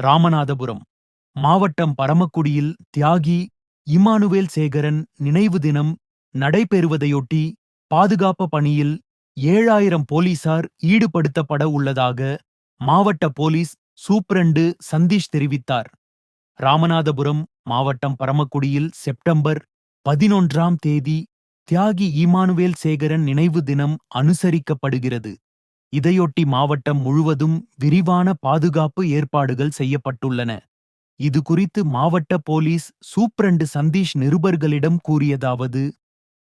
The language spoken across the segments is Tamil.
ராமநாதபுரம் மாவட்டம் பரமக்குடியில் தியாகி இமானுவேல் சேகரன் நினைவு தினம் நடைபெறுவதையொட்டி பாதுகாப்பு பணியில் ஏழாயிரம் போலீசார் ஈடுபடுத்தப்பட உள்ளதாக மாவட்ட போலீஸ் சூப்ரண்டு சந்தீஷ் தெரிவித்தார். ராமநாதபுரம் மாவட்டம் பரமக்குடியில் செப்டம்பர் பதினொன்றாம் தேதி தியாகி இமானுவேல் சேகரன் நினைவு தினம் அனுசரிக்கப்படுகிறது. இதையொட்டி மாவட்டம் முழுவதும் விரிவான பாதுகாப்பு ஏற்பாடுகள் செய்யப்பட்டுள்ளன. இது குறித்து மாவட்ட போலீஸ் சூப்ரண்டு சந்தீஷ் நிருபர்களிடம் கூறியதாவது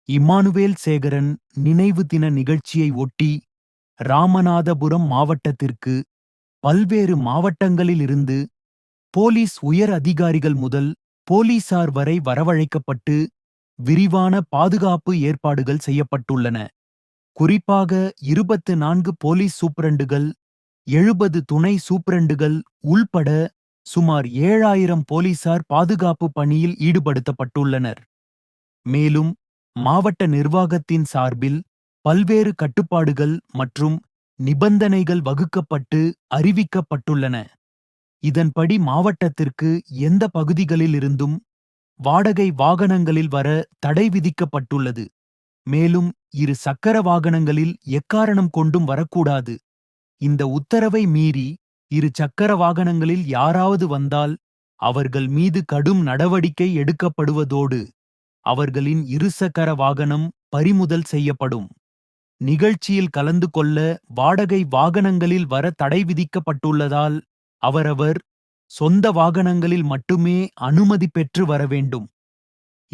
இம்மானுவேல் சேகரன் நினைவு தின நிகழ்ச்சியை ஒட்டி ராமநாதபுரம் மாவட்டத்திற்கு பல்வேறு மாவட்டங்களிலிருந்து போலீஸ் உயர் அதிகாரிகள் முதல் போலீசார் வரை வரவழைக்கப்பட்டு விரிவான பாதுகாப்பு ஏற்பாடுகள் செய்யப்பட்டுள்ளன. குறிப்பாக இருபத்து நான்கு போலீஸ் சூப்பிரண்டுகள் எழுபது துணை சூப்பிரண்டுகள் உள்பட சுமார் ஏழாயிரம் போலீசார் பாதுகாப்பு பணியில் ஈடுபடுத்தப்பட்டுள்ளனர். மேலும் மாவட்ட நிர்வாகத்தின் சார்பில் பல்வேறு கட்டுப்பாடுகள் மற்றும் நிபந்தனைகள் வகுக்கப்பட்டு அறிவிக்கப்பட்டுள்ளன. இதன்படி மாவட்டத்திற்கு எந்த பகுதிகளிலிருந்தும் வாடகை வாகனங்களில் வர தடை விதிக்கப்பட்டுள்ளது. மேலும் இரு சக்கர வாகனங்களில் எக்காரணம் கொண்டும் வரக்கூடாது. இந்த உத்தரவை மீறி இரு சக்கர வாகனங்களில் யாராவது வந்தால் அவர்கள் மீது கடும் நடவடிக்கை எடுக்கப்படுவதோடு அவர்களின் இருசக்கர வாகனம் பறிமுதல் செய்யப்படும். நிகழ்ச்சியில் கலந்து கொள்ள வாடகை வாகனங்களில் வர தடை விதிக்கப்பட்டுள்ளதால் அவரவர் சொந்த வாகனங்களில் மட்டுமே அனுமதி பெற்று வர வேண்டும்.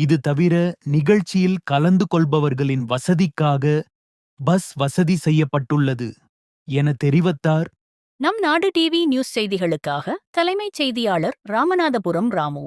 இது தவிர நிகழ்ச்சியில் கலந்து கொள்பவர்களின் வசதிக்காக பஸ் வசதி செய்யப்பட்டுள்ளது என தெரிவித்தார். நம் நாடு டிவி நியூஸ் செய்திகளுக்காக தலைமைச் செய்தியாளர் ராமநாதபுரம் ராமு.